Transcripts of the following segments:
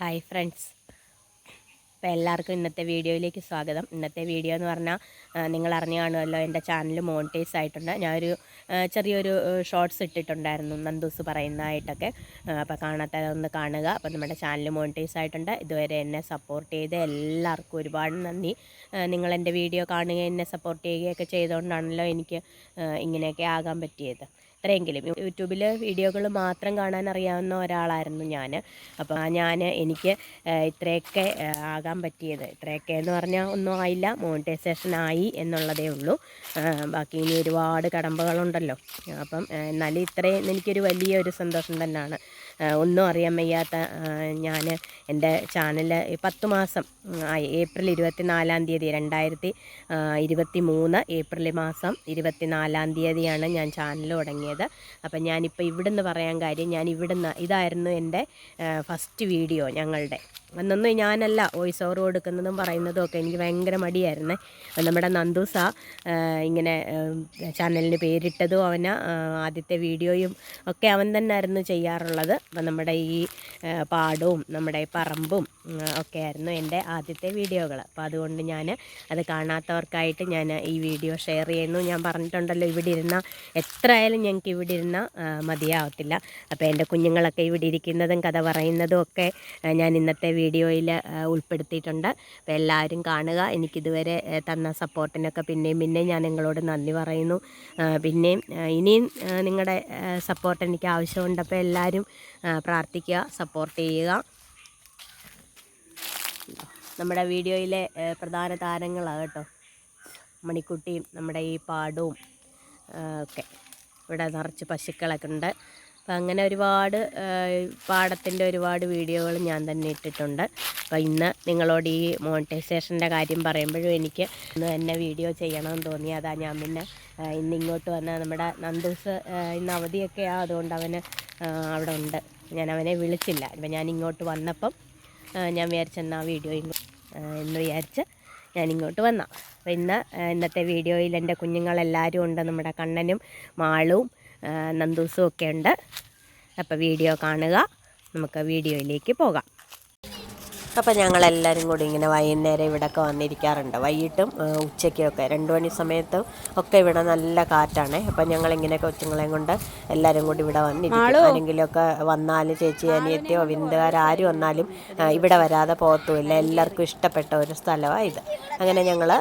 Hi friends അപ്പോൾ എല്ലാവർക്കും ഇന്നത്തെ വീഡിയോയിലേക്ക് സ്വാഗതം. ഇന്നത്തെ വീഡിയോ എന്ന് പറഞ്ഞാൽ നിങ്ങൾ അറിഞ്ഞു കാണുമല്ലോ എന്റെ ചാനൽ മോണിറ്റൈസ് ആയിട്ടുണ്ട്. ഞാനൊരു ചെറിയൊരു ഷോർട്സ് ഇട്ടിട്ടുണ്ടായിരുന്നു നന്ദൂസ് പറയുന്നതായിട്ടൊക്കെ. അപ്പോൾ കാണാത്തതൊന്ന് കാണുക. അപ്പോൾ നമ്മുടെ ചാനൽ മോണിറ്റൈസ് ആയിട്ടുണ്ട്. ഇതുവരെ എന്നെ സപ്പോർട്ട് ചെയ്ത് എല്ലാവർക്കും ഒരുപാട് നന്ദി. നിങ്ങൾ എന്റെ വീഡിയോ കാണുകയും എന്നെ സപ്പോർട്ട് ചെയ്യുകയൊക്കെ ചെയ്തുകൊണ്ടാണല്ലോ എനിക്ക് ഇങ്ങനെയൊക്കെ ആകാൻ പറ്റിയത്. ഇത്രയെങ്കിലും യൂട്യൂബിൽ വീഡിയോകൾ മാത്രം കാണാൻ അറിയാവുന്ന ഒരാളായിരുന്നു ഞാൻ അപ്പോൾ ഞാൻ എനിക്ക് ഇത്രയൊക്കെ ആകാൻ പറ്റിയത്. ഇത്രയൊക്കെ എന്ന് പറഞ്ഞാൽ ഒന്നും ആയില്ല. മോണിറ്റൈസേഷൻ ആയി എന്നുള്ളതേ ഉള്ളൂ. ബാക്കി ഇനി ഒരുപാട് കടമ്പകളുണ്ടല്ലോ. അപ്പം എന്നാലും ഇത്രയും എനിക്കൊരു വലിയൊരു സന്തോഷം തന്നെയാണ് ഒന്നും അറിയാൻ വയ്യാത്ത ഞാൻ എന്റെ ചാനൽ പത്ത് മാസം ആയി. ഏപ്രിൽ ഇരുപത്തി നാലാം തീയതി രണ്ടായിരത്തി ഇരുപത്തി മൂന്ന് ഏപ്രിൽ മാസം ഇരുപത്തി നാലാം തീയതിയാണ് ഞാൻ ചാനൽ തുടങ്ങിയത്. അപ്പം ഞാനിപ്പോൾ ഇവിടുന്ന് പറയാൻ കാര്യം ഞാൻ ഇവിടുന്ന് ഇതായിരുന്നു എന്റെ ഫസ്റ്റ് വീഡിയോ ഞങ്ങളുടെ. അന്നൊന്നും ഞാനല്ല വോയിസ് ഓവർ കൊടുക്കുന്നതും പറയുന്നതും ഒക്കെ എനിക്ക് ഭയങ്കര മടിയായിരുന്നു. നമ്മുടെ നന്ദൂസ ഇങ്ങനെ ചാനലിന് പേരിട്ടതും അവന് ആദ്യത്തെ വീഡിയോയും ഒക്കെ അവൻ തന്നെ ആയിരുന്നു ചെയ്യാറുള്ളത്. അപ്പം നമ്മുടെ ഈ പാടവും നമ്മുടെ പറമ്പും ഒക്കെ ആയിരുന്നു എന്റെ ആദ്യത്തെ വീഡിയോകൾ. അപ്പോൾ അതുകൊണ്ട് ഞാൻ അത് കാണാത്തവർക്കായിട്ട് ഞാൻ ഈ വീഡിയോ ഷെയർ ചെയ്യുന്നു. ഞാൻ പറഞ്ഞിട്ടുണ്ടല്ലോ ഇവിടെ ഇരുന്ന എത്ര ആയാലും ഞങ്ങൾക്ക് ഇവിടെ ഇരുന്ന മതിയാവത്തില്ല. അപ്പോൾ എന്റെ കുഞ്ഞുങ്ങളൊക്കെ ഇവിടെ ഇരിക്കുന്നതും കഥ പറയുന്നതും ഒക്കെ ഞാൻ ഇന്നത്തെ വീഡിയോയിൽ ഉൾപ്പെടുത്തിയിട്ടുണ്ട്. അപ്പോൾ എല്ലാവരും കാണുക. എനിക്കിതുവരെ തന്ന സപ്പോർട്ടിനൊക്കെ പിന്നെയും പിന്നെയും ഞാൻ നിങ്ങളോട് നന്ദി പറയുന്നു. പിന്നെയും ഇനിയും നിങ്ങളുടെ സപ്പോർട്ട് എനിക്ക് ആവശ്യമുണ്ട്. അപ്പോൾ എല്ലാവരും പ്രാർത്ഥിക്കുക സപ്പോർട്ട് ചെയ്യുക. നമ്മുടെ വീഡിയോയിലെ പ്രധാന താരങ്ങളാണ് കേട്ടോ. മണിക്കുട്ടിയും നമ്മുടെ ഈ പാടവും ഒക്കെ. ഇവിടെ നിറച്ച് പശുക്കളൊക്കെ ഉണ്ട്. അപ്പം അങ്ങനെ ഒരുപാട് പാടത്തിന്റെ ഒരുപാട് വീഡിയോകൾ ഞാൻ തന്നെ ഇട്ടിട്ടുണ്ട്. അപ്പോൾ ഇന്ന് നിങ്ങളോട് ഈ മോണിറ്റൈസേഷന്റെ കാര്യം പറയുമ്പോഴും എനിക്ക് ഇന്ന് തന്നെ വീഡിയോ ചെയ്യണമെന്ന് തോന്നി. അതാ ഞാൻ പിന്നെ ഇന്ന് ഇങ്ങോട്ട് വന്ന നമ്മുടെ നന്ദൂസ് ഇന്ന് അവധിയൊക്കെ അതുകൊണ്ട് അവന് അവിടെ ഉണ്ട്. ഞാൻ അവനെ വിളിച്ചില്ല. അപ്പം ഞാൻ ഇങ്ങോട്ട് വന്നപ്പം ഞാൻ വിചാരിച്ചെന്നാ വീഡിയോ എന്ന് വിചാരിച്ച് ഞാനിങ്ങോട്ട് വന്ന. അപ്പോൾ ഇന്ന് ഇന്നത്തെ വീഡിയോയിൽ എന്റെ കുഞ്ഞുങ്ങളെല്ലാവരും ഉണ്ട്. നമ്മുടെ കണ്ണനും മാളും നന്ദൂസും ഒക്കെ ഉണ്ട്. അപ്പോൾ വീഡിയോ കാണുക. നമുക്ക് വീഡിയോയിലേക്ക് പോകാം. അപ്പോൾ ഞങ്ങളെല്ലാവരും കൂടി ഇങ്ങനെ വൈകുന്നേരം ഇവിടെയൊക്കെ വന്നിരിക്കാറുണ്ട്. വൈകിട്ടും ഉച്ചയ്ക്കൊക്കെ. രണ്ട് മണി സമയത്തും ഒക്കെ ഇവിടെ നല്ല കാറ്റാണ്. അപ്പം ഞങ്ങളിങ്ങനെ കൊച്ചുങ്ങളെയും കൊണ്ട് എല്ലാവരും കൂടി ഇവിടെ വന്നിരിക്കും. ആരെങ്കിലുമൊക്കെ വന്നാൽ ചേച്ചി അനിയത്തിയോ വിരുന്നുകാരും വന്നാലും ഇവിടെ വരാതെ പോകത്തുമില്ല എല്ലാവർക്കും ഇഷ്ടപ്പെട്ട ഒരു സ്ഥലമാണ് ഇത്. അങ്ങനെ ഞങ്ങൾ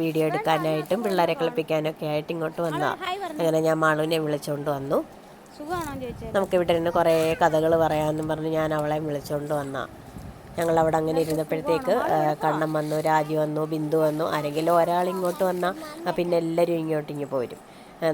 വീഡിയോ എടുക്കാനായിട്ടും പിള്ളേരെ കളിപ്പിക്കാനൊക്കെ ആയിട്ട് ഇങ്ങോട്ട് വന്നതാണ് അങ്ങനെ ഞാൻ മാളുവിനെ വിളിച്ചുകൊണ്ട് വന്നു. നമുക്കിവിടെ നിന്ന് കുറേ കഥകൾ പറയാമെന്നും പറഞ്ഞ് ഞാൻ അവളെ വിളിച്ചുകൊണ്ട് വന്ന. ഞങ്ങൾ അവിടെ അങ്ങനെ ഇരുന്നപ്പോഴത്തേക്ക് കണ്ണൻ കണ്ണം വന്നു രാജു വന്നു ബിന്ദു വന്നു ആരെങ്കിലും ഒരാൾ ഇങ്ങോട്ട് വന്നാൽ പിന്നെ എല്ലാവരും ഇങ്ങോട്ട് ഇങ്ങ് പോരും.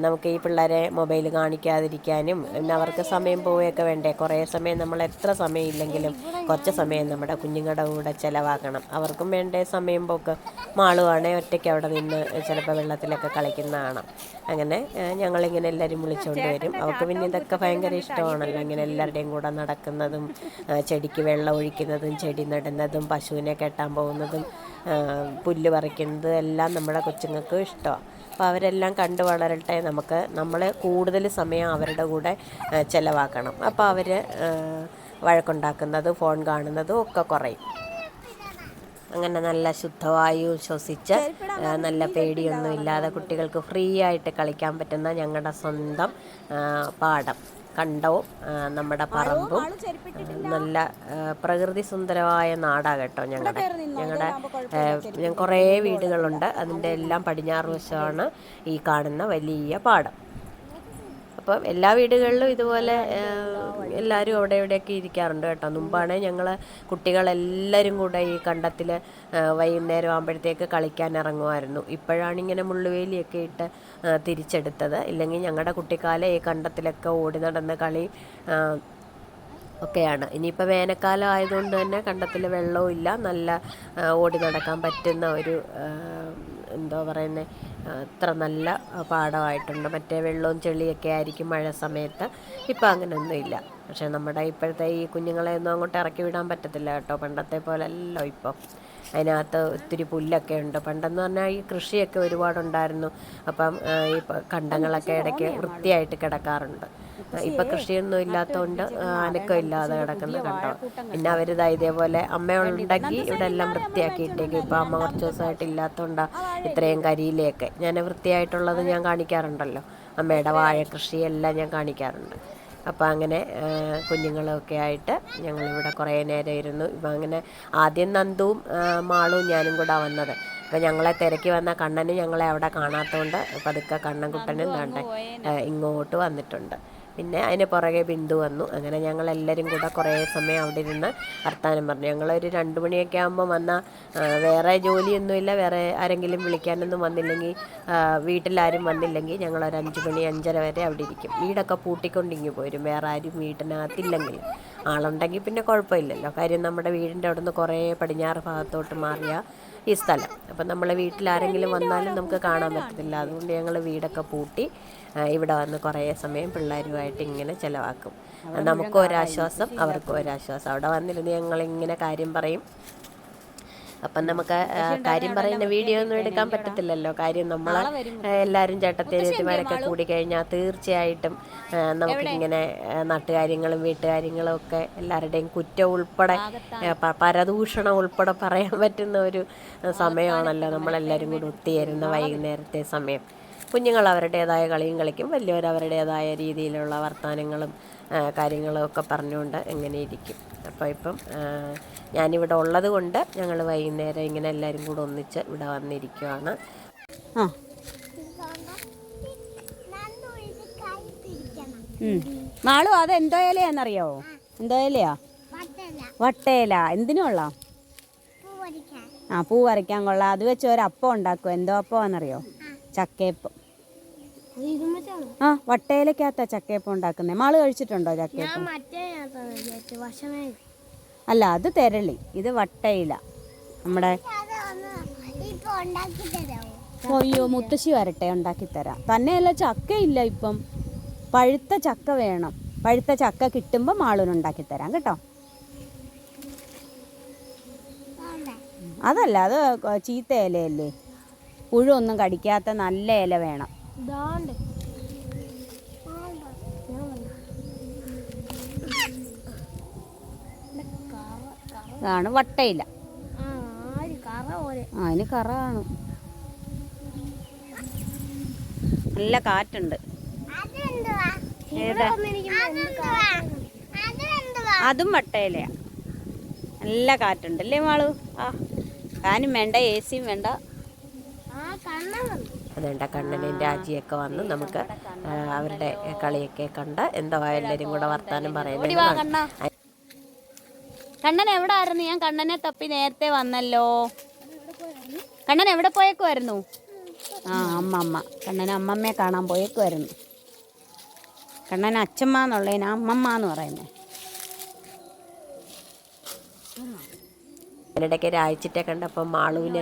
നമുക്ക് ഈ പിള്ളേരെ മൊബൈൽ കാണിക്കാതിരിക്കാനും പിന്നെ അവർക്ക് സമയം പോവുകയൊക്കെ വേണ്ടേ? കുറേ സമയം നമ്മൾ എത്ര സമയം ഇല്ലെങ്കിലും കുറച്ച് സമയം നമ്മുടെ കുഞ്ഞുങ്ങളുടെ കൂടെ ചിലവാക്കണം. അവർക്കും വേണ്ടേ സമയം പോക്ക്? മാളുവാണേ ഒറ്റയ്ക്ക് അവിടെ നിന്ന് ചിലപ്പോൾ വെള്ളത്തിലൊക്കെ കളിക്കുന്ന കാണാം. അങ്ങനെ ഞങ്ങളിങ്ങനെ എല്ലാവരും വിളിച്ചുകൊണ്ട് വരും. അവർക്ക് പിന്നെ ഇതൊക്കെ ഭയങ്കര ഇഷ്ടമാണല്ലോ. ഇങ്ങനെ എല്ലാവരുടെയും കൂടെ നടക്കുന്നതും ചെടിക്ക് വെള്ളം ഒഴിക്കുന്നതും ചെടി നടുന്നതും പശുവിനെ കെട്ടാൻ പോകുന്നതും പുല്ല് പറിക്കുന്നതും എല്ലാം നമ്മുടെ കൊച്ചുങ്ങൾക്ക് ഇഷ്ടമാണ്. അപ്പോൾ അവരെല്ലാം കണ്ടു വളരട്ടെ നമുക്ക് നമ്മൾ കൂടുതൽ സമയം അവരുടെ കൂടെ ചിലവാക്കണം. അപ്പോൾ അവർ വഴക്കുണ്ടാക്കുന്നത് ഫോൺ കാണുന്നതും ഒക്കെ കുറയും. അങ്ങനെ നല്ല ശുദ്ധവായു ശ്വസിച്ച് നല്ല പേടിയൊന്നും ഇല്ലാതെ കുട്ടികൾക്ക് ഫ്രീ ആയിട്ട് കളിക്കാൻ പറ്റുന്ന ഞങ്ങളുടെ സ്വന്തം പാടം കണ്ടവും നമ്മുടെ പറമ്പും. നല്ല പ്രകൃതി സുന്ദരമായ നാടാ കേട്ടോ ഞങ്ങളുടെ ഞങ്ങളുടെ ഞാൻ കുറേ വീടുകളുണ്ട്. അതിന്റെ എല്ലാം പടിഞ്ഞാറ് വശമാണ് ഈ കാണുന്ന വലിയ പാടം. അപ്പം എല്ലാ വീടുകളിലും ഇതുപോലെ എല്ലാവരും അവിടെ ഇവിടെയൊക്കെ ഇരിക്കാറുണ്ട് കേട്ടോ. മുമ്പാണ് ഞങ്ങൾ കുട്ടികളെല്ലാവരും കൂടെ ഈ കണ്ടത്തിൽ വൈകുന്നേരം ആകുമ്പോഴത്തേക്ക് കളിക്കാൻ ഇറങ്ങുമായിരുന്നു. ഇപ്പോഴാണ് ഇങ്ങനെ മുള്ളുവേലിയൊക്കെ ഇട്ട് തിരിച്ചെടുത്തത്. ഇല്ലെങ്കിൽ ഞങ്ങളുടെ കുട്ടിക്കാലം ഈ കണ്ടത്തിലൊക്കെ ഓടി നടന്ന കളി ഒക്കെയാണ്. ഇനിയിപ്പോൾ വേനൽക്കാലം ആയതുകൊണ്ട് തന്നെ കണ്ടത്തിൽ വെള്ളവും ഇല്ല. നല്ല ഓടി നടക്കാൻ പറ്റുന്ന ഒരു എന്തോ പറയുന്നത് അത്ര നല്ല പാടമായിട്ടുണ്ട്. മറ്റേ വെള്ളവും ചെളിയൊക്കെ ആയിരിക്കും മഴ സമയത്ത്. ഇപ്പം അങ്ങനെയൊന്നുമില്ല പക്ഷേ നമ്മുടെ ഇപ്പോഴത്തെ ഈ കുഞ്ഞുങ്ങളെ ഒന്നും അങ്ങോട്ട് ഇറക്കി വിടാൻ പറ്റത്തില്ല കേട്ടോ. പണ്ടത്തെ പോലെ ഇപ്പം. അതിനകത്ത് ഒത്തിരി പുല്ലൊക്കെ ഉണ്ട്. പണ്ടെന്ന് പറഞ്ഞാൽ ഈ കൃഷിയൊക്കെ ഒരുപാടുണ്ടായിരുന്നു. അപ്പം ഈ കണ്ടങ്ങളൊക്കെ ഇടയ്ക്ക് വൃത്തിയായിട്ട് കിടക്കാറുണ്ട്. ഇപ്പം കൃഷിയൊന്നും ഇല്ലാത്തതുകൊണ്ട് അനക്കം ഇല്ലാതെ കിടക്കുന്ന കണ്ടോ. പിന്നെ അവരിതാ ഇതേപോലെ അമ്മയുണ്ടെങ്കിൽ ഇവിടെ എല്ലാം വൃത്തിയാക്കി ഇട്ടേക്കും ഇപ്പം അമ്മ കുറച്ച് ദിവസമായിട്ട് ഇല്ലാത്തതുകൊണ്ടാണ് ഇത്രയും കരിയിലയൊക്കെ. ഞാൻ വൃത്തിയായിട്ടുള്ളത് ഞാൻ കാണിക്കാറുണ്ടല്ലോ. അമ്മയുടെ വാഴ കൃഷിയെല്ലാം ഞാൻ കാണിക്കാറുണ്ട്. അപ്പോൾ അങ്ങനെ കുഞ്ഞുങ്ങളൊക്കെ ആയിട്ട് ഞങ്ങളിവിടെ കുറേ നേരം ഇരുന്നു. ഇപ്പം അങ്ങനെ ആദ്യം നന്ദുവും മാളും ഞാനും കൂടെ വന്നത്. അപ്പം ഞങ്ങളെ തിരക്കി വന്ന കണ്ണന് ഞങ്ങളെ അവിടെ കാണാത്തതുകൊണ്ട് പതുക്കെ കണ്ണൻകുട്ടനും താണ്ടെ ഇങ്ങോട്ട് വന്നിട്ടുണ്ട്. പിന്നെ അതിന് പുറകെ ബിന്ദു വന്നു. അങ്ങനെ ഞങ്ങൾ എല്ലാവരും കൂടെ കുറേ സമയം അവിടെ ഇരുന്ന് വർത്താനം പറഞ്ഞു. ഞങ്ങളൊരു രണ്ട് മണിയൊക്കെ ആകുമ്പോൾ വന്ന വേറെ ജോലിയൊന്നുമില്ല. വേറെ ആരെങ്കിലും വിളിക്കാനൊന്നും വന്നില്ലെങ്കിൽ വീട്ടിലാരും വന്നില്ലെങ്കിൽ ഞങ്ങളൊരു അഞ്ച് മണി അഞ്ചര വരെ അവിടെ ഇരിക്കും. വീടൊക്കെ പൂട്ടിക്കൊണ്ടിങ്ങി പോരും. വേറെ ആരും വീട്ടിനകത്തില്ലെങ്കിൽ. ആളുണ്ടെങ്കിൽ പിന്നെ കുഴപ്പമില്ലല്ലോ. കാര്യം നമ്മുടെ വീടിന്റെ അവിടുന്ന് കുറേ പടിഞ്ഞാറ് ഭാഗത്തോട്ട് മാറിയ ഈ സ്ഥലം. അപ്പം നമ്മളെ വീട്ടിൽ ആരെങ്കിലും വന്നാലും നമുക്ക് കാണാൻ പറ്റത്തില്ല. അതുകൊണ്ട് ഞങ്ങൾ വീടൊക്കെ പൂട്ടി ഇവിടെ വന്ന് കുറേ സമയം പിള്ളേരുമായിട്ട് ഇങ്ങനെ ചിലവാക്കും. നമുക്കും ഒരാശ്വാസം അവർക്കും ഒരാശ്വാസം അവിടെ വന്നിരുന്ന് ഞങ്ങളിങ്ങനെ കാര്യം പറയും. അപ്പം നമുക്ക് കാര്യം പറയുന്ന വീഡിയോ ഒന്നും എടുക്കാൻ പറ്റത്തില്ലല്ലോ. കാര്യം നമ്മൾ എല്ലാവരും ചേട്ടത്തേരിയത്തിമാരൊക്കെ കൂടി കഴിഞ്ഞാൽ തീർച്ചയായിട്ടും നമുക്കിങ്ങനെ നാട്ടുകാര്യങ്ങളും വീട്ടുകാര്യങ്ങളും ഒക്കെ എല്ലാവരുടെയും കുറ്റം ഉൾപ്പെടെ പരദൂഷണം ഉൾപ്പെടെ പറയാൻ പറ്റുന്ന ഒരു സമയമാണല്ലോ നമ്മളെല്ലാവരും കൂടി ഒത്തുചേരുന്ന വൈകുന്നേരത്തെ സമയം. കുഞ്ഞുങ്ങൾ അവരുടേതായ കളിയും കളിക്കും വലിയവർ അവരുടേതായ രീതിയിലുള്ള വർത്തമാനങ്ങളും ആ, കാര്യങ്ങളും ഒക്കെ പറഞ്ഞുകൊണ്ട് എങ്ങനെ ഇരിക്കും അപ്പോൾ ഇപ്പം ഞാനിവിടെ ഉള്ളത് കൊണ്ട് ഞങ്ങൾ വൈകുന്നേരം ഇങ്ങനെ എല്ലാവരും കൂടെ ഒന്നിച്ച് ഇവിടെ വന്നിരിക്കുവാണ്. ആ. മാളു അത് എന്തോ ഇലയാന്നറിയോ എന്തോ ഇലയാ? വട്ടയില. എന്തിനുള്ള ആ പൂ വരയ്ക്കാൻ കൊള്ളാം. അത് വെച്ച് ഒരു അപ്പം ഉണ്ടാക്കും എന്തോ അപ്പം അപ്പമാണെന്നറിയോ? ചക്കയപ്പം. ആ വട്ടയിലക്കകത്താ ചക്കയപ്പം ഉണ്ടാക്കുന്നത് മാൾ കഴിച്ചിട്ടുണ്ടോ ചക്കയപ്പം അല്ല അത് തെരളി. ഇത് വട്ടയില. നമ്മുടെ അയ്യോ മുത്തശ്ശി വരട്ടെ ഉണ്ടാക്കി തരാം. തന്നെയല്ല ചക്കയില്ല ഇപ്പം. പഴുത്ത ചക്ക വേണം. പഴുത്ത ചക്ക കിട്ടുമ്പോൾ മാളൂന് ഉണ്ടാക്കി തരാം കേട്ടോ. അതല്ല അത് ചീത്ത ഇലയല്ലേ? പുഴുവൊന്നും കടിക്കാത്ത നല്ല ഇല വേണം. അതാണ് വട്ടയില. വട്ടയില്ല അതിന് കറ കാണും. നല്ല കാറ്റുണ്ട്. ഏതാ? അതും വട്ടയിലയാ. നല്ല കാറ്റുണ്ട്. അല്ലേ മാളു? ആ ഫാനും വേണ്ട എ സിയും വേണ്ട. അതുകൊണ്ട് കണ്ണനും രാജിയൊക്കെ വന്ന് നമുക്ക് അവരുടെ കളിയൊക്കെ കണ്ട് എന്തോ എല്ലാവരും കൂടെ വർത്താനം പറയുന്നത് കണ്ണൻ എവിടെ ആയിരുന്നു ഞാൻ കണ്ണനെ തപ്പി നേരത്തെ വന്നല്ലോ. കണ്ണൻ എവിടെ പോയേക്കുമായിരുന്നു ആ അമ്മ അമ്മ. കണ്ണൻ അമ്മമ്മയെ കാണാൻ പോയേക്കുമായിരുന്നു കണ്ണൻ അച്ഛമ്മ എന്നുള്ളതിന് അമ്മമ്മ എന്ന് പറയുന്നത് അതിനിടയ്ക്ക് രാഴ്ചത്തെ കണ്ടപ്പോൾ മാളുവിന്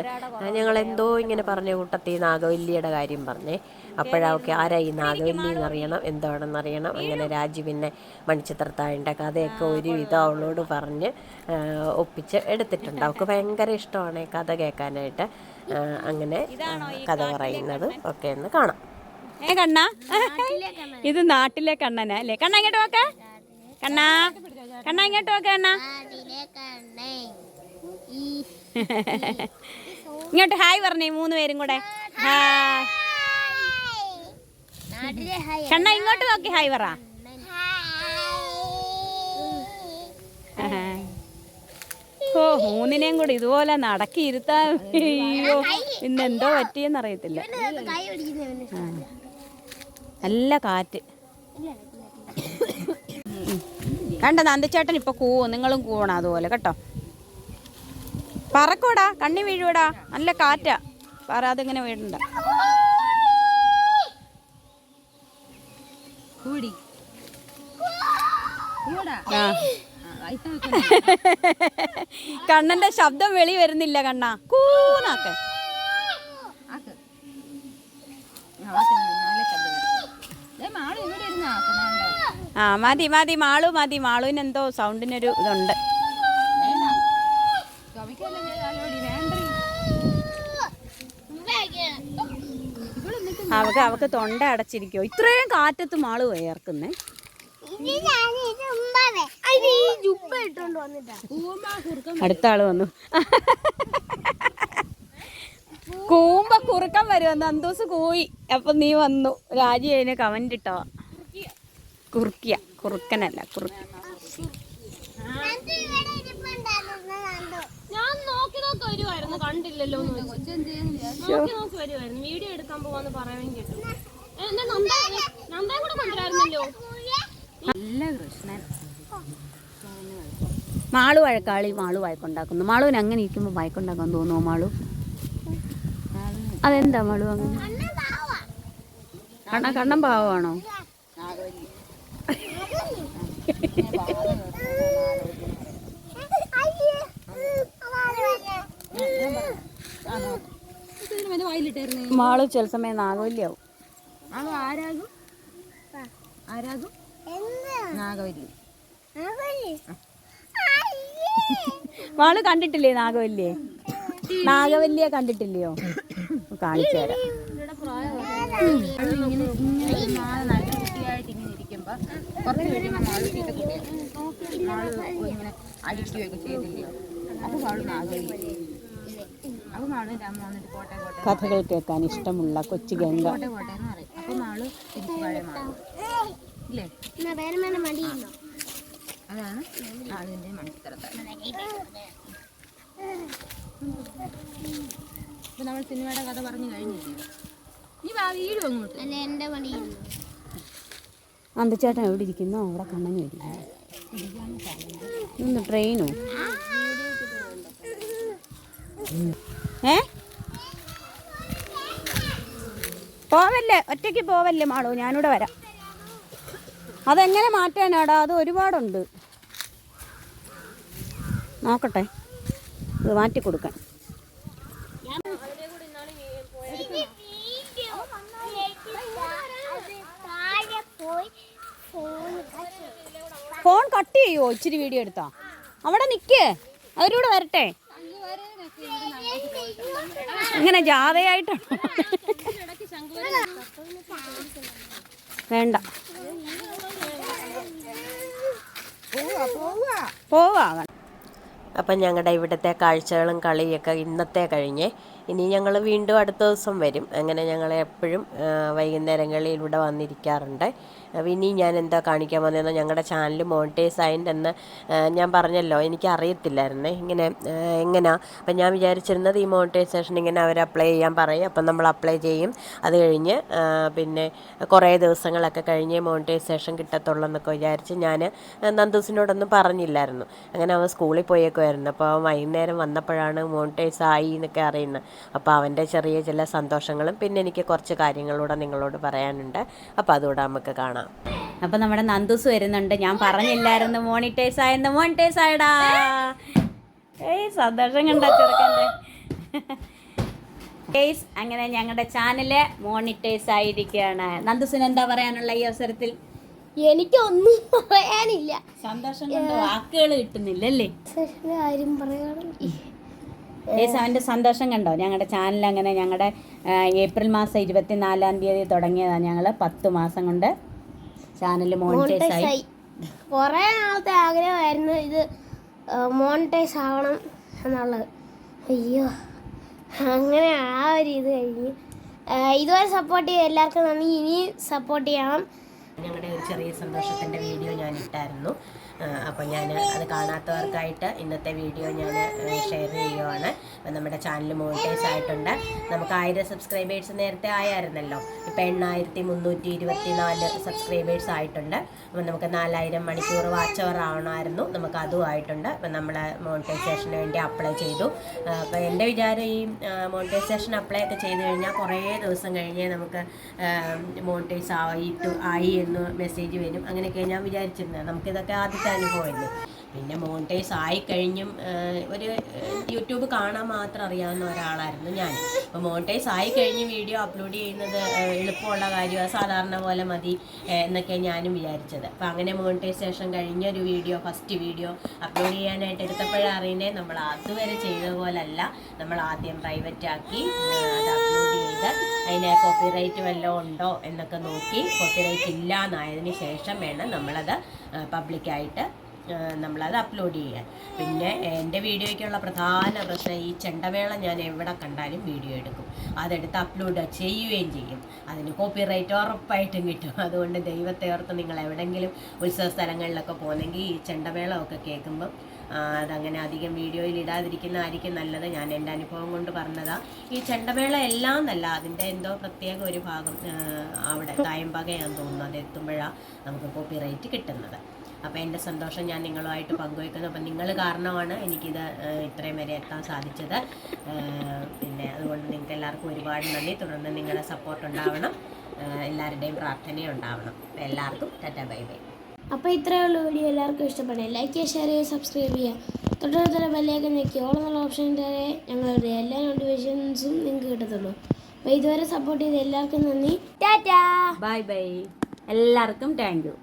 ഞങ്ങൾ എന്തോ ഇങ്ങനെ പറഞ്ഞ കൂട്ടത്തിൽ നാഗവല്ലിയുടെ കാര്യം പറഞ്ഞേ. അപ്പോഴൊക്കെ ആരാ ഈ നാഗവല്ലി എന്നറിയണം എന്താണെന്നറിയണം. അങ്ങനെ രാജു പിന്നെ മണിച്ചിത്രത്താഴിന്റെ കഥയൊക്കെ ഒരുവിധം അവളോട് പറഞ്ഞ് ഒപ്പിച്ച് എടുത്തിട്ടുണ്ട്. അവൾക്ക് ഭയങ്കര ഇഷ്ടമാണ് ഈ കഥ കേൾക്കാനായിട്ട്. അങ്ങനെ കഥ പറയുന്നത് ഒക്കെ ഒന്ന് കാണാം. ഏ കണ്ണ? ഇത് നാട്ടിലെ കണ്ണനാ അല്ലേ? കണ്ണ ഇങ്ങോട്ട് നോക്ക. കണ്ണ കണ്ണ ഇങ്ങോട്ട് നോക്ക കണ്ണ. ഇങ്ങോട്ട് ഹായ് പറഞ്ഞേ മൂന്ന് പേരും കൂടെ. ഹായ്. കണ്ണ ഇങ്ങോട്ട് നോക്കി ഹായ് പറ. ഓ മൂന്നിനെയും കൂടെ ഇതുപോലെ നടക്കി ഇരുത്താൻ അയ്യോ ഇന്ന് എന്തോ പറ്റിയെന്നറിയത്തില്ല നല്ല കാറ്റ്. കണ്ട നന്ദിച്ചേട്ടൻ ഇപ്പൊ കൂവും നിങ്ങളും കൂവണം അതുപോലെ കേട്ടോ. പറക്കൂടാ കണ്ണി വീഴൂടാ നല്ല കാറ്റാ. പറയാതെ ഇങ്ങനെ വീഴണ്ട. കണ്ണന്റെ ശബ്ദം വെളി വരുന്നില്ല കണ്ണ. കൂന്നാക്ക്. ആ മതി മതി മാളു മതി. മാളുവിന് എന്തോ സൗണ്ടിനൊരു ഇതുണ്ട്. അവക്ക് അവക്ക് തൊണ്ട അടച്ചിരിക്കോ ഇത്രയും കാറ്റത്ത് മാൾ വേർക്കുന്നേ അടുത്ത ആൾ വന്നു. കൂമ്പ കുറുക്കം വരുമെന്ന് അന്തോസ് കൂയി. അപ്പൊ നീ വന്നു. രാജി അതിന് കമന്റ് ഇട്ടോ കുറുക്കിയ. കുറുക്കനല്ല കുറുക്ക ഞാൻ നോക്കി നോക്കി വരുമായിരുന്നു കണ്ടില്ലല്ലോ. നോക്കി നോക്കി വരുമായിരുന്നു വീഡിയോ എടുക്കാൻ പോവാന്ന് പറയാൻ കേട്ടു. ഏ, എന്നാ നന്ദ കൂടെ കൊണ്ടുവരായിരുന്നല്ലോ നല്ല കൃഷ്ണൻ. മാളു വഴക്കാളി മാളു വഴക്കുണ്ടാക്കുന്നു. മാളുവിന് അങ്ങനെ ഇരിക്കുമ്പോൾ വഴക്കുണ്ടാക്കാൻ തോന്നുമോ മാളു? അതെന്താ മാളു അങ്ങനെ? കണ്ണ കണ്ണൻ പാവമാണോ? മാളു ചില സമയം നാഗവല്യാവും മാൾ കണ്ടിട്ടില്ലേ നാഗവല്ലിയെ? നാഗവല്ലിയെ കണ്ടിട്ടില്ലയോ? കാണിച്ചു തരാം. കഥകൾ കേൾക്കാൻ ഇഷ്ടമുള്ള കൊച്ചു ഗംഗ. നമ്മൾ സിനിമയുടെ കഥ പറഞ്ഞു കഴിഞ്ഞില്ലേ? നീ വാ അങ്ങോട്ട്. അല്ല അന്തച്ചേട്ടൻ എവിടെ ഇരിക്കുന്നു? അവിടെ കണ്ണങ്ങി ഇരിക്കുന്നു. ട്രെയിനോ ഏ? പോവല്ലേ? ഒറ്റയ്ക്ക് പോവല്ലേ മാളൂ? ഞാനിവിടെ വരാം. അതെങ്ങനെ മാറ്റാനാടാ? അത് ഒരുപാടുണ്ട്. നോക്കട്ടെ. ഇത് മാറ്റി കൊടുക്കാൻ. ഫോൺ കട്ട് ചെയ്യുവോ ഇച്ചിരി വീഡിയോ എടുത്താ. അവിടെ നിൽക്കേ അവരൂടെ വരട്ടെ. ഇങ്ങനെ ജാഥയായിട്ടാണ്. വേണ്ട. പോവാ. അപ്പം ഞങ്ങളുടെ ഇവിടുത്തെ കാഴ്ചകളും കളിയൊക്കെ ഇന്നത്തെ കഴിഞ്ഞ്. ഇനി ഞങ്ങൾ വീണ്ടും അടുത്ത ദിവസം വരും. അങ്ങനെ ഞങ്ങൾ എപ്പോഴും വൈകുന്നേരങ്ങളിൽ ഇവിടെ വന്നിരിക്കാറുണ്ട്. ഇനി ഞാൻ എന്താ കാണിക്കാൻ വന്നതെന്ന് ഞങ്ങളുടെ ചാനൽ മോണിറ്റൈസ് ആയിട്ടെന്ന് ഞാൻ പറഞ്ഞല്ലോ. എനിക്ക് അറിയത്തില്ലായിരുന്നേ ഇങ്ങനെ എങ്ങനെയാ അപ്പം ഞാൻ വിചാരിച്ചിരുന്നത് ഈ മോണിറ്റൈസേഷൻ ഇങ്ങനെ അവർ അപ്ലൈ ചെയ്യാൻ പറയും. അപ്പം നമ്മൾ അപ്ലൈ ചെയ്യും. അത് കഴിഞ്ഞ് പിന്നെ കുറേ ദിവസങ്ങളൊക്കെ കഴിഞ്ഞ് മോണിറ്റൈസേഷൻ കിട്ടത്തുള്ളൂ എന്നൊക്കെ വിചാരിച്ച് ഞാൻ നന്ദൂസിനോടൊന്നും പറഞ്ഞില്ലായിരുന്നു. അങ്ങനെ അവൻ സ്കൂളിൽ പോയേക്കുമായിരുന്നു അപ്പോൾ വൈകുന്നേരം വന്നപ്പോഴാണ് മോണിറ്റൈസ് ആയി എന്നൊക്കെ അറിയുന്നത്. അപ്പോൾ അവന്റെ ചെറിയ ചില സന്തോഷങ്ങളും പിന്നെ എനിക്ക് കുറച്ച് കാര്യങ്ങളൂടെ നിങ്ങളോട് പറയാനുണ്ട്. അപ്പോൾ അതുകൂടെ നമുക്ക് കാണാം. അപ്പോൾ നമ്മുടെ നന്ദുസ് വരുന്നുണ്ട്. ഞാൻ പറഞ്ഞില്ലായിരുന്നു മോണിറ്റൈസ് ആയെന്ന്. മോണിറ്റൈസ് ആയടാ. ഏയ് സന്തോഷം കണ്ട ചെറുക്കന്റെ? ഗെയ്സ് അങ്ങനെ ഞങ്ങളുടെ ചാനൽ മോണിറ്റൈസ് ആയിരിക്കുകയാണ്. നന്ദുസിന് എന്താ പറയാനുള്ള ഈ അവസരത്തിൽ? എനിക്കൊന്നും പറയാനില്ല. സന്തോഷം കൊണ്ട് വാക്കുകൾ കിട്ടുന്നില്ലല്ലേ? ആരും പറയാണെങ്കിൽ ഗെയ്സ് അവന്റെ സന്തോഷം കണ്ടോ? ഞങ്ങളുടെ ചാനൽ അങ്ങനെ ഞങ്ങളുടെ ഏപ്രിൽ മാസം ഇരുപത്തിനാലാം തീയതി തുടങ്ങിയതാണ് ഞങ്ങൾ പത്ത് മാസം കൊണ്ട് ചാനൽ മോണിറ്റൈസ് ആയി. കുറേ നാളത്തെ ആഗ്രഹമായിരുന്നു ഇത് മോണിറ്റൈസ് ആവണം എന്നുള്ളത്. അയ്യോ അങ്ങനെ ആ ഒരു ഇത് കഴിഞ്ഞ്. ഇതുവരെ സപ്പോർട്ട് ചെയ്ത എല്ലാവർക്കും നന്ദി. ഇനിയും സപ്പോർട്ട് ചെയ്യണം. ഞങ്ങളുടെ ഒരു ചെറിയ സന്തോഷത്തിന്റെ വീഡിയോ ഞാൻ ഇട്ടായിരുന്നു അപ്പോൾ ഞാൻ അത് കാണാത്തവർക്കായിട്ട് ഇന്നത്തെ വീഡിയോ ഞാൻ ഷെയർ ചെയ്യുവാണ്. നമ്മുടെ ചാനൽ മോണിറ്റൈസ് ആയിട്ടുണ്ട്. നമുക്ക് ആയിരം സബ്സ്ക്രൈബേഴ്സ് നേരത്തെ ആയായിരുന്നല്ലോ. ഇപ്പോൾ എണ്ണായിരത്തി മുന്നൂറ്റി ഇരുപത്തി നാല് സബ്സ്ക്രൈബേഴ്സ് ആയിട്ടുണ്ട്. അപ്പോൾ നമുക്ക് നാലായിരം മണിക്കൂർ വാച്ച് അവർ ആവണമായിരുന്നു നമുക്ക് അതും ആയിട്ടുണ്ട്. അപ്പോൾ നമ്മൾ മോണിറ്റൈസേഷന് വേണ്ടി അപ്ലൈ ചെയ്തു. അപ്പോൾ എന്റെ വിചാരം ഈ മോണിറ്റൈസേഷൻ അപ്ലൈ ഒക്കെ ചെയ്ത് കഴിഞ്ഞാൽ കുറേ ദിവസം കഴിഞ്ഞേ നമുക്ക് മോണിറ്റൈസ് ആയിട്ട് ആയി എന്ന് മെസ്സേജ് വരും. അങ്ങനെയൊക്കെ ഞാൻ വിചാരിച്ചിരുന്നത്. നമുക്കിതൊക്കെ ആദ്യത്തെ അനുഭവമല്ലേ? പിന്നെ മോണിറ്റൈസ് ആയി കഴിഞ്ഞും ഒരു യൂട്യൂബ് കാണാൻ മാത്രം അറിയാവുന്ന ഒരാളായിരുന്നു ഞാൻ. അപ്പോൾ മോണിറ്റൈസ് ആയി കഴിഞ്ഞ് വീഡിയോ അപ്ലോഡ് ചെയ്യുന്നത് എളുപ്പമുള്ള കാര്യമാണ് സാധാരണ പോലെ മതി എന്നൊക്കെ ഞാനും വിചാരിച്ചത്. അപ്പോൾ അങ്ങനെ മോണിറ്റൈസേഷൻ കഴിഞ്ഞ ഒരു വീഡിയോ ഫസ്റ്റ് വീഡിയോ അപ്ലോഡ് ചെയ്യാനായിട്ട് എടുത്തപ്പോഴാണ് അറിയുന്നത് നമ്മൾ അതുവരെ ചെയ്ത പോലല്ല. നമ്മൾ ആദ്യം പ്രൈവറ്റ് ആക്കി അത് അപ്ലോഡ് ചെയ്ത് അതിന് കോപ്പിറൈറ്റ് വല്ലതും ഉണ്ടോ എന്നൊക്കെ നോക്കി കോപ്പിറൈറ്റ് ഇല്ല എന്നായതിന് ശേഷം വേണം നമ്മളത് പബ്ലിക്കായിട്ട് നമ്മളത് അപ്ലോഡ് ചെയ്യാൻ. പിന്നെ എന്റെ വീഡിയോയ്ക്കുള്ള പ്രധാന പ്രശ്നം ഈ ചെണ്ടമേള ഞാൻ എവിടെ കണ്ടാലും വീഡിയോ എടുക്കും. അതെടുത്ത് അപ്ലോഡ് ചെയ്യുകയും ചെയ്യും. അതിന് കോപ്പിറൈറ്റ് ഉറപ്പായിട്ടും കിട്ടും. അതുകൊണ്ട് ദൈവത്തെ ഓർത്ത് നിങ്ങൾ എവിടെയെങ്കിലും ഉത്സവ സ്ഥലങ്ങളിലൊക്കെ പോകുന്നെങ്കിൽ ഈ ചെണ്ടമേളമൊക്കെ കേൾക്കുമ്പം ആ, അതങ്ങനെ അധികം വീഡിയോയിൽ ഇടാതിരിക്കുന്നതായിരിക്കും നല്ലത്. ഞാൻ എന്റെ അനുഭവം കൊണ്ട് പറഞ്ഞതാ. ഈ ചെണ്ടമേള എല്ലാം എന്നല്ല അതിന്റെ എന്തോ പ്രത്യേക ഒരു ഭാഗം അവിടെ കായംപകയാന്ന് തോന്നുന്നു. അത് എത്തുമ്പോഴാണ് നമുക്ക് കോപ്പിറൈറ്റ് കിട്ടുന്നത്. അപ്പോൾ എന്റെ സന്തോഷം ഞാൻ നിങ്ങളുമായിട്ട് പങ്കുവെക്കുന്നു അപ്പം നിങ്ങൾ കാരണമാണ് എനിക്കിത് ഇത്രയും വരെ എത്താൻ സാധിച്ചത്. പിന്നെ അതുകൊണ്ട് നിങ്ങൾക്ക് എല്ലാവർക്കും ഒരുപാട് നന്ദി. തുടർന്ന് നിങ്ങളുടെ സപ്പോർട്ട് ഉണ്ടാവണം. എല്ലാവരുടെയും പ്രാർത്ഥനയും ഉണ്ടാവണം അപ്പോൾ എല്ലാവർക്കും ടാറ്റ ബൈ ബൈ. അപ്പോൾ ഇത്രയേ ഉള്ളൂ വീഡിയോ എല്ലാവർക്കും ഇഷ്ടപ്പെടേ ലൈക്ക് ചെയ്യുക ഷെയർ ചെയ്യുക സബ്സ്ക്രൈബ് ചെയ്യുക. തൊട്ടടുത്തുള്ള ബെല്ലേക്ക് ഞെക്കി. ഓൾ എന്നുള്ള ഓപ്ഷന്റെ ഞങ്ങളുടെ എല്ലാ നോട്ടിഫിക്കേഷൻസും നിങ്ങൾക്ക് കിട്ടത്തുള്ളൂ. അപ്പോൾ ഇതുവരെ സപ്പോർട്ട് ചെയ്ത എല്ലാവർക്കും നന്ദി. ടാറ്റാ ബൈ ബൈ എല്ലാവർക്കും താങ്ക് യു